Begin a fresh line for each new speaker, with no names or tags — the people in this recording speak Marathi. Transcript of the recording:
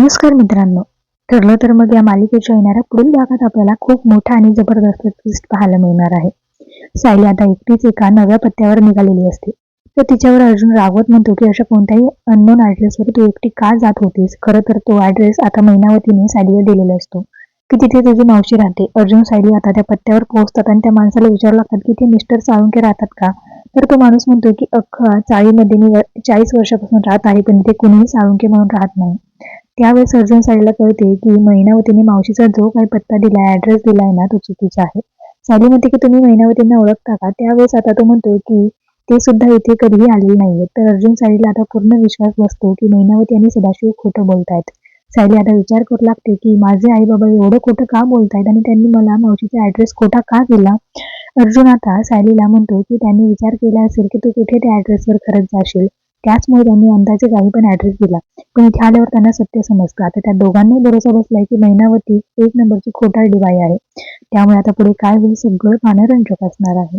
नमस्कार मित्रांनो. ठरलं तर मग या मालिकेच्या येणाऱ्या पुढील भागात आपल्याला खूप मोठा आणि जबरदस्त ट्विस्ट पाहायला मिळणार आहे. सायली आता एकटीच एका नव्या पत्त्यावर निघालेली असते. तर तिच्यावर अर्जुन रागवत म्हणतो की अशा कोणत्याही अननोन ऍड्रेसवर तू एकटी का जात होतीस? खरं तर तो ऍड्रेस आता महिनावतीने सायलीला दिलेला असतो. की तिथे तुझी मावशी राहते. अर्जुन सायली आता त्या पत्त्यावर पोहोचतात आणि त्या माणसाला विचारू लागतात की ते मिस्टर साळुंके राहतात का? तर तो माणूस म्हणतो की अख्खा चाळीमध्ये मी चाळीस वर्षापासून राहत आहे पण इथे कुणीही साळुंके म्हणून राहत नाही. त्यावेळेस अर्जुन सायलीला कळते की महिनावतीने मावशीचा जो काही पत्ता दिलाय ऍड्रेस दिलाय ना तो चुकीचा आहे. सायली म्हणते की तुम्ही महिनावतींना ओळखता का? त्यावेळेस आता तो म्हणतो की ते सुद्धा इथे कधीही आलेले नाहीये तर अर्जुन सायलीला आता पूर्ण विश्वास बसतो की महिनावती आणि सदाशिव खोटं बोलतायत. सायली आता विचार करू लागते की माझे आई बाबा एवढं खोटं का बोलतायत आणि त्यांनी मला मावशीचा ऍड्रेस खोटा का दिला? अर्जुन आता सायलीला म्हणतो की त्यांनी विचार केला असेल की तू कुठे त्या ऍड्रेसवर खरंच जाशील? त्याचमुळे त्यांनी अंदाजे काही पण ऍड्रेस दिला. पण इथे आल्यावर त्यांना सत्य समजतं. आता त्या दोघांनाही भरोसा बसलाय की महिनावती एक नंबरची खोटारडी बाई आहे. त्यामुळे आता पुढे काय होईल सगळं पाहणं असणार आहे.